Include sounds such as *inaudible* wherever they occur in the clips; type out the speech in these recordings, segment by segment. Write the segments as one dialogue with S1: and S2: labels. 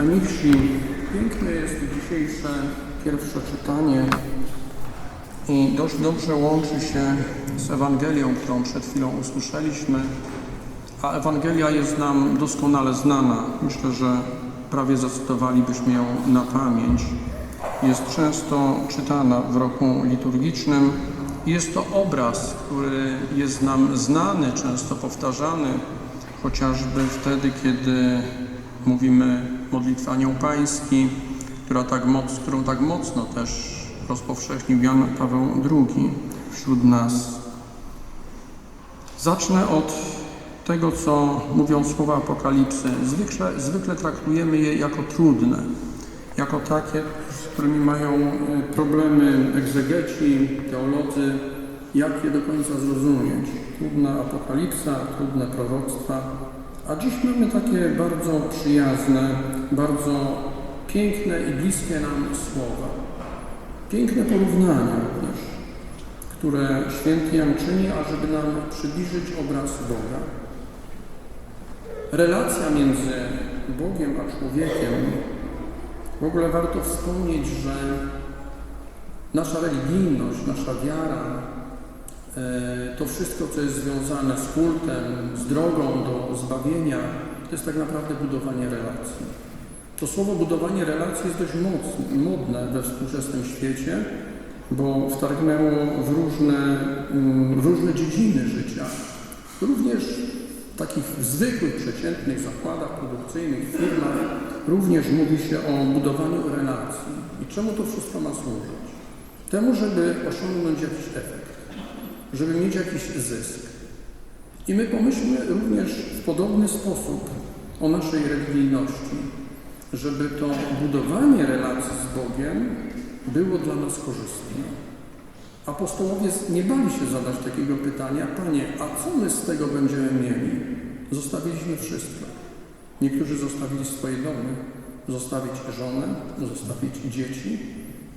S1: Najmilsi, piękne jest dzisiejsze pierwsze czytanie i dość dobrze łączy się z Ewangelią, którą przed chwilą usłyszeliśmy. A Ewangelia jest nam doskonale znana. Myślę, że prawie zacytowalibyśmy ją na pamięć. Jest często czytana w roku liturgicznym. Jest to obraz, który jest nam znany, często powtarzany, chociażby wtedy, kiedy mówimy modlitwę Anioł Pański, która tak moc, którą tak mocno też rozpowszechnił Jan Paweł II wśród nas. Zacznę od tego, co mówią słowa Apokalipsy. Zwykle, zwykle traktujemy je jako trudne, jako takie, z którymi mają e, problemy egzegeci, teolodzy, jak je do końca zrozumieć. Trudna apokalipsa, trudne proroctwa, a dziś mamy takie bardzo przyjazne, bardzo piękne i bliskie nam słowa. Piękne porównania również, które święty Jan czyni, ażeby nam przybliżyć obraz Boga. Relacja między Bogiem a człowiekiem, w ogóle warto wspomnieć, że nasza religijność, nasza wiara, to wszystko, co jest związane z kultem, z drogą do zbawienia, to jest tak naprawdę budowanie relacji. To słowo budowanie relacji jest dość mocne, modne we współczesnym świecie, bo wtargnęło w różne, mm, w różne dziedziny życia. Również w takich zwykłych, przeciętnych zakładach produkcyjnych, firmach również mówi się o budowaniu relacji. I czemu to wszystko ma służyć? Temu, żeby osiągnąć jakiś efekt, żeby mieć jakiś zysk. I my pomyślmy również w podobny sposób o naszej religijności, żeby to budowanie relacji z Bogiem było dla nas korzystne. Apostołowie nie bali się zadać takiego pytania, Panie, a co my z tego będziemy mieli? Zostawiliśmy wszystko. Niektórzy zostawili swoje domy, zostawić żonę, zostawić dzieci,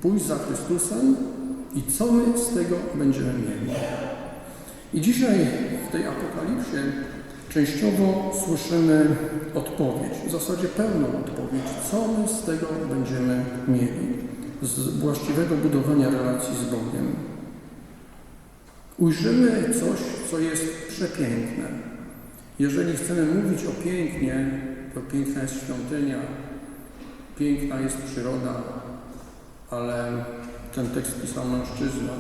S1: pójść za Chrystusem i co my z tego będziemy mieli? I dzisiaj w tej apokalipsie częściowo słyszymy odpowiedź, w zasadzie pełną odpowiedź, co my z tego będziemy mieli, z właściwego budowania relacji z Bogiem. Ujrzymy coś, co jest przepiękne. Jeżeli chcemy mówić o pięknie, to piękna jest świątynia, piękna jest przyroda, ale ten tekst pisał mężczyzna.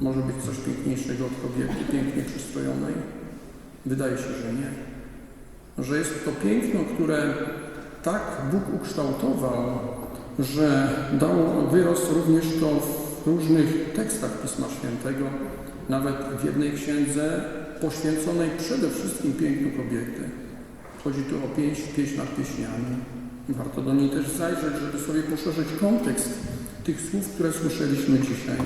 S1: Może być coś piękniejszego od kobiety, pięknie przystrojonej? Wydaje się, że nie. Że jest to piękno, które tak Bóg ukształtował, że dał wyrost również to w różnych tekstach Pisma Świętego, nawet w jednej księdze poświęconej przede wszystkim pięknu kobiety. Chodzi tu o pieśń, pieśń nad pieśniami. Warto do niej też zajrzeć, żeby sobie poszerzyć kontekst tych słów, które słyszeliśmy dzisiaj.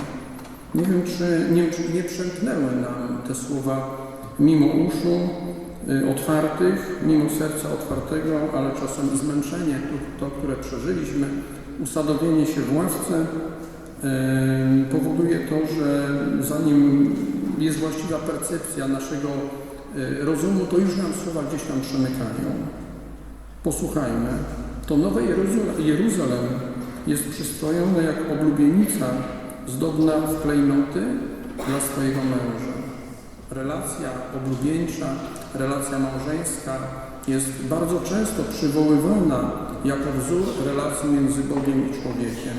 S1: Nie wiem, czy nie, czy nie przemknęły nam te słowa mimo uszu y, otwartych, mimo serca otwartego, ale czasem zmęczenie, to, to które przeżyliśmy, usadowienie się w ławce y, powoduje to, że zanim jest właściwa percepcja naszego y, rozumu, to już nam słowa gdzieś tam przemykają. Posłuchajmy. To nowe Jeruzalem jest przystrojone jak oblubienica zdobna w klejnoty dla swojego męża. Relacja oblubieńcza, relacja małżeńska jest bardzo często przywoływana jako wzór relacji między Bogiem i człowiekiem.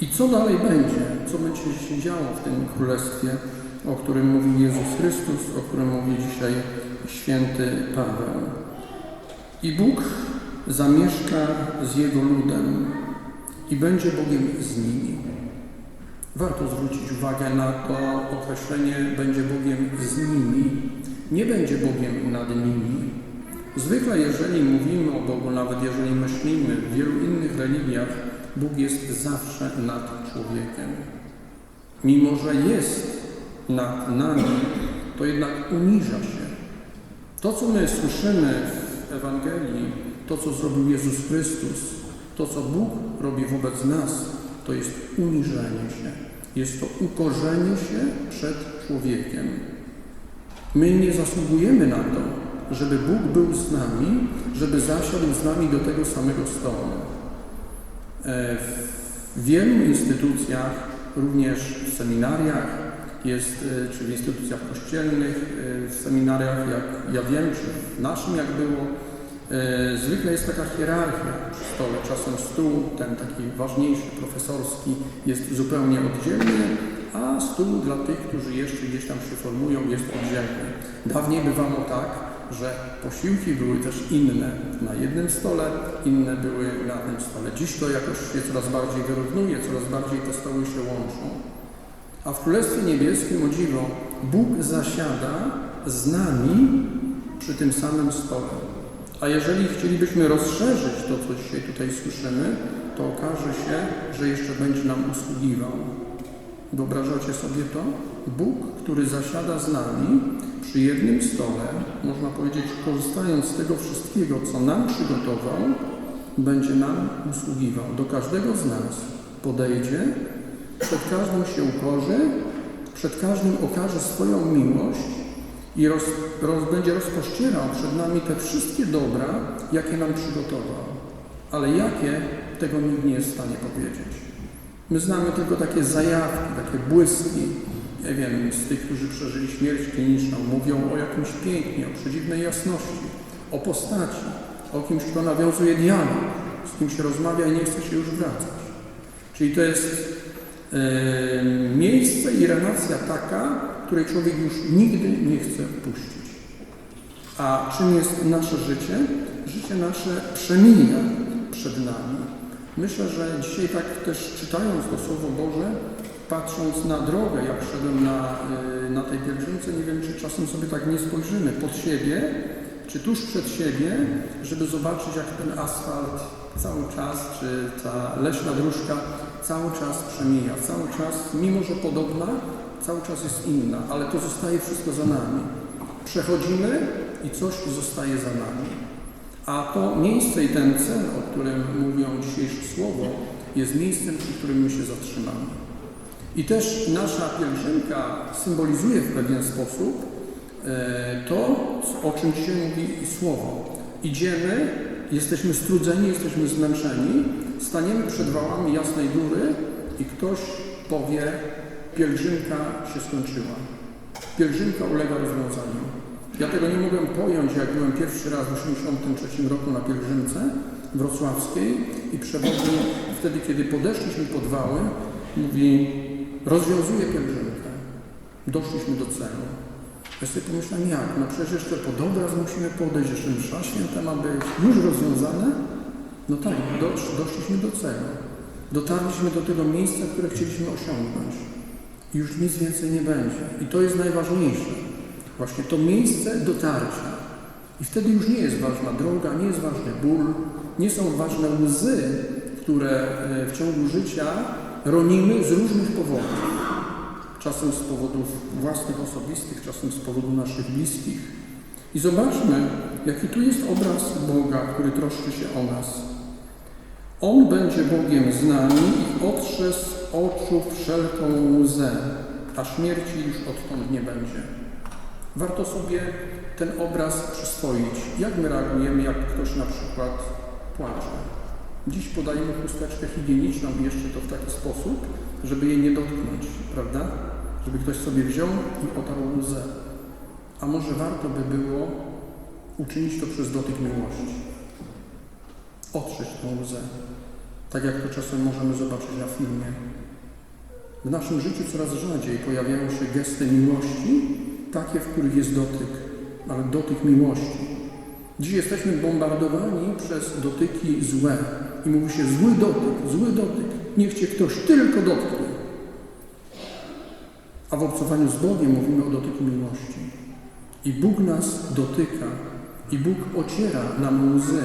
S1: I co dalej będzie? Co będzie się działo w tym królestwie, o którym mówi Jezus Chrystus, o którym mówi dzisiaj święty Paweł? I Bóg zamieszka z Jego ludem i będzie Bogiem z nimi. Warto zwrócić uwagę na to określenie będzie Bogiem z nimi. Nie będzie Bogiem nad nimi. Zwykle, jeżeli mówimy o Bogu, nawet jeżeli myślimy w wielu innych religiach, Bóg jest zawsze nad człowiekiem. Mimo, że jest nad nami, to jednak uniża się. To, co my słyszymy w Ewangelii, to, co zrobił Jezus Chrystus, to, co Bóg robi wobec nas, to jest uniżenie się. Jest to ukorzenie się przed człowiekiem. My nie zasługujemy na to, żeby Bóg był z nami, żeby zasiadł z nami do tego samego stołu. E, W wielu instytucjach, również w seminariach, jest, e, czy w instytucjach kościelnych, e, w seminariach, jak ja wiem, czy w naszym jak było, zwykle jest taka hierarchia przy stole. Czasem stół, ten taki ważniejszy, profesorski, jest zupełnie oddzielny, a stół dla tych, którzy jeszcze gdzieś tam się formują, jest oddzielny. Dawniej bywało tak, że posiłki były też inne na jednym stole, inne były na tym stole. Dziś to jakoś się coraz bardziej wyrównuje, coraz bardziej te stoły się łączą. A w Królestwie Niebieskim, o dziwo, Bóg zasiada z nami przy tym samym stole. A jeżeli chcielibyśmy rozszerzyć to, co dzisiaj tutaj słyszymy, to okaże się, że jeszcze będzie nam usługiwał. Wyobrażacie sobie to? Bóg, który zasiada z nami przy jednym stole, można powiedzieć, korzystając z tego wszystkiego, co nam przygotował, będzie nam usługiwał. Do każdego z nas podejdzie, przed każdym się ukorzy, przed każdym okaże swoją miłość i roz, roz, będzie rozpościerał przed nami te wszystkie dobra, jakie nam przygotował. Ale jakie, tego nikt nie jest w stanie powiedzieć. My znamy tylko takie zajawki, takie błyski, nie wiem, z tych, którzy przeżyli śmierć kliniczną, mówią o jakimś pięknie, o przedziwnej jasności, o postaci, o kimś, kto nawiązuje dialog, z kim się rozmawia i nie chce się już wracać. Czyli to jest e, miejsce i relacja taka, której człowiek już nigdy nie chce opuścić. A czym jest nasze życie? Życie nasze przemija przed nami. Myślę, że dzisiaj tak też czytając to Słowo Boże, patrząc na drogę, jak szedłem na, y, na tej pielgrzymce, nie wiem, czy czasem sobie tak nie spojrzymy pod siebie, czy tuż przed siebie, żeby zobaczyć, jak ten asfalt cały czas, czy ta leśna dróżka cały czas przemija, cały czas, mimo że podobna, cały czas jest inna, ale to zostaje wszystko za nami. Przechodzimy i coś zostaje za nami. A to miejsce i ten cel, o którym mówią dzisiejsze słowo, jest miejscem, przy którym my się zatrzymamy. I też nasza pielgrzymka symbolizuje w pewien sposób e, to, o czym dzisiaj mówi słowo. Idziemy, jesteśmy strudzeni, jesteśmy zmęczeni, staniemy przed wałami jasnej góry i ktoś powie, pielgrzymka się skończyła. Pielgrzymka ulega rozwiązaniu. Ja tego nie mogłem pojąć, jak byłem pierwszy raz w 1983 roku na pielgrzymce wrocławskiej i przewodnik wtedy, kiedy podeszliśmy pod wały, mówi, rozwiązuje pielgrzymkę. Doszliśmy do celu. Ja sobie pomyślałem, jak? No przecież jeszcze pod obraz musimy podejść, jeszcze msza święta ma być już rozwiązane. No tak, dosz, doszliśmy do celu. Dotarliśmy do tego miejsca, które chcieliśmy osiągnąć. I już nic więcej nie będzie. I to jest najważniejsze. Właśnie to miejsce dotarcia. I wtedy już nie jest ważna droga, nie jest ważny ból, nie są ważne łzy, które e, w ciągu życia ronimy z różnych powodów. Czasem z powodów własnych, osobistych, czasem z powodu naszych bliskich. I zobaczmy, jaki tu jest obraz Boga, który troszczy się o nas. On będzie Bogiem z nami i otrze z oczu wszelką łzę, a śmierci już odtąd nie będzie. Warto sobie ten obraz przyswoić. Jak my reagujemy, jak ktoś na przykład płacze? Dziś podajemy chusteczkę higieniczną jeszcze to w taki sposób, żeby jej nie dotknąć, prawda? Żeby ktoś sobie wziął i otarł łzę. A może warto by było uczynić to przez dotyk miłości. Otrzeć tą łzę. Tak jak to czasem możemy zobaczyć na filmie. W naszym życiu coraz rzadziej pojawiają się gesty miłości, takie, w których jest dotyk, ale dotyk miłości. Dziś jesteśmy bombardowani przez dotyki złe. I mówi się zły dotyk, zły dotyk. Niech cię ktoś tylko dotknie. A w obcowaniu z Bogiem mówimy o dotyku miłości. I Bóg nas dotyka. I Bóg ociera nam łzy.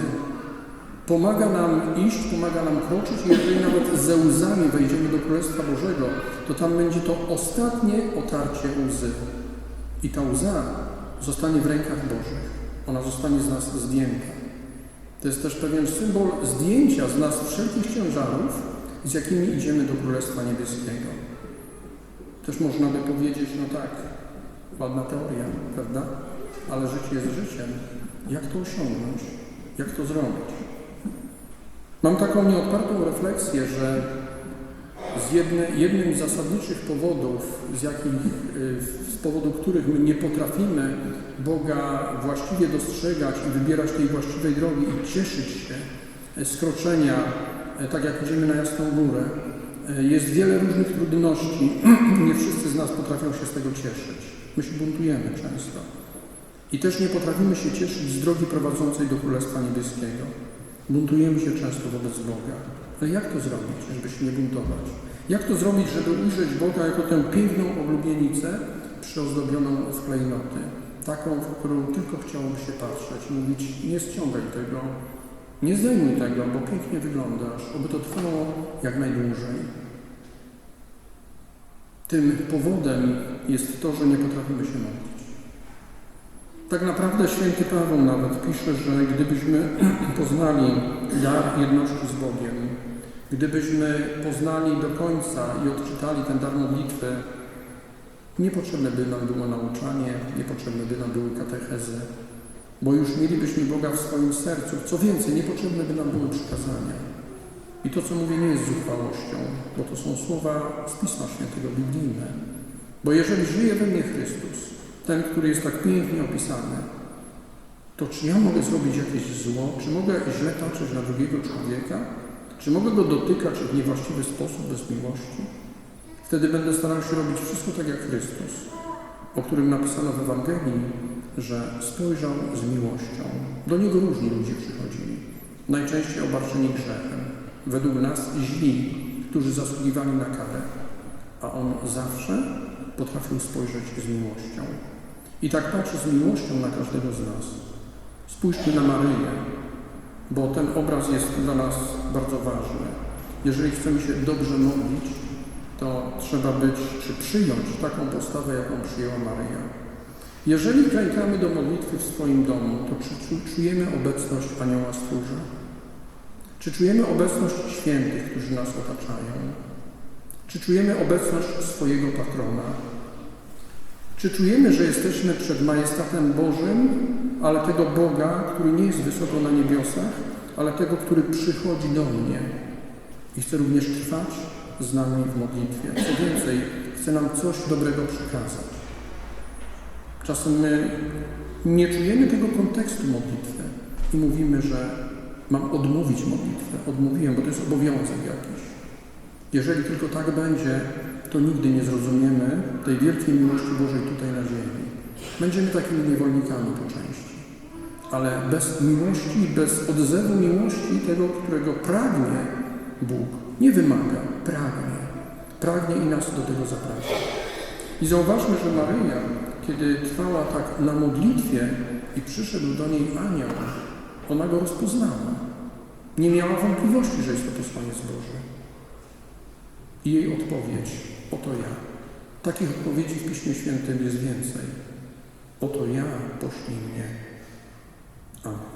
S1: Pomaga nam iść, pomaga nam kroczyć i jeżeli nawet ze łzami wejdziemy do Królestwa Bożego, to tam będzie to ostatnie otarcie łzy. I ta łza zostanie w rękach Bożych. Ona zostanie z nas zdjęta. To jest też pewien symbol zdjęcia z nas wszelkich ciężarów, z jakimi idziemy do Królestwa Niebieskiego. Też można by powiedzieć, no tak, ładna teoria, prawda? ale życie jest życiem. Jak to osiągnąć? Jak to zrobić? Mam taką nieodpartą refleksję, że z jedne, jednym z zasadniczych powodów, z, jakich, y, z powodu których my nie potrafimy Boga właściwie dostrzegać i wybierać tej właściwej drogi i cieszyć się z kroczenia, e, tak jak idziemy na Jasną Górę, jest wiele różnych trudności. *clears throat* Nie wszyscy z nas potrafią się z tego cieszyć. My się buntujemy często. I też nie potrafimy się cieszyć z drogi prowadzącej do Królestwa Niebieskiego. Buntujemy się często wobec Boga. Ale jak to zrobić, żeby się nie buntować? Jak to zrobić, żeby ujrzeć Boga jako tę piękną oblubienicę przyozdobioną w klejnoty? Taką, w którą tylko chciałoby się patrzeć i mówić, nie ściągaj tego, nie zdejmuj tego, bo pięknie wyglądasz, oby to trwało jak najdłużej. Tym powodem jest to, że nie potrafimy się modlić. Tak naprawdę święty Paweł nawet pisze, że gdybyśmy *clears throat* poznali dar jedności z Bogiem, gdybyśmy poznali do końca i odczytali ten dar modlitwy, niepotrzebne by nam było nauczanie, niepotrzebne by nam były katechezy, bo już mielibyśmy Boga w swoim sercu. Co więcej, niepotrzebne by nam były przykazania. I to, co mówię, nie jest zuchwałością, bo to są słowa z Pisma Świętego, biblijne. Bo jeżeli żyje we mnie Chrystus, ten, który jest tak pięknie opisany, to czy ja mogę zrobić jakieś zło? Czy mogę źle patrzeć na drugiego człowieka? Czy mogę go dotykać w niewłaściwy sposób, bez miłości? Wtedy będę starał się robić wszystko tak jak Chrystus, o którym napisano w Ewangelii, że spojrzał z miłością. Do Niego różni ludzie przychodzili, najczęściej obarczeni grzechem, według nas źli, którzy zasługiwali na karę, a On zawsze potrafił spojrzeć z miłością. I tak patrzy z miłością na każdego z nas. Spójrzmy na Maryję, bo ten obraz jest dla nas bardzo ważny. Jeżeli chcemy się dobrze modlić, to trzeba być, czy przyjąć taką postawę, jaką przyjęła Maryja. Jeżeli klękamy do modlitwy w swoim domu, to czy czujemy obecność Anioła Stróża? Czy czujemy obecność świętych, którzy nas otaczają? Czy czujemy obecność swojego patrona? Czy czujemy, że jesteśmy przed majestatem Bożym, ale tego Boga, który nie jest wysoko na niebiosach, ale tego, który przychodzi do mnie i chce również trwać z nami w modlitwie. Co więcej, chce nam coś dobrego przekazać. Czasem my nie czujemy tego kontekstu modlitwy i mówimy, że mam odmówić modlitwę. Odmówiłem, bo to jest obowiązek jakiś. Jeżeli tylko tak będzie, to nigdy nie zrozumiemy tej wielkiej miłości Bożej tutaj na ziemi. Będziemy takimi niewolnikami po części. Ale bez miłości, bez odzewu miłości tego, którego pragnie Bóg, nie wymaga, pragnie. Pragnie i nas do tego zaprasza. I zauważmy, że Maryja, kiedy trwała tak na modlitwie i przyszedł do niej anioł, ona go rozpoznała. Nie miała wątpliwości, że jest to posłaniec Boży. I jej odpowiedź, Oto ja. Takich odpowiedzi w Piśmie Świętym jest więcej. Oto ja, poślij mnie. Amen.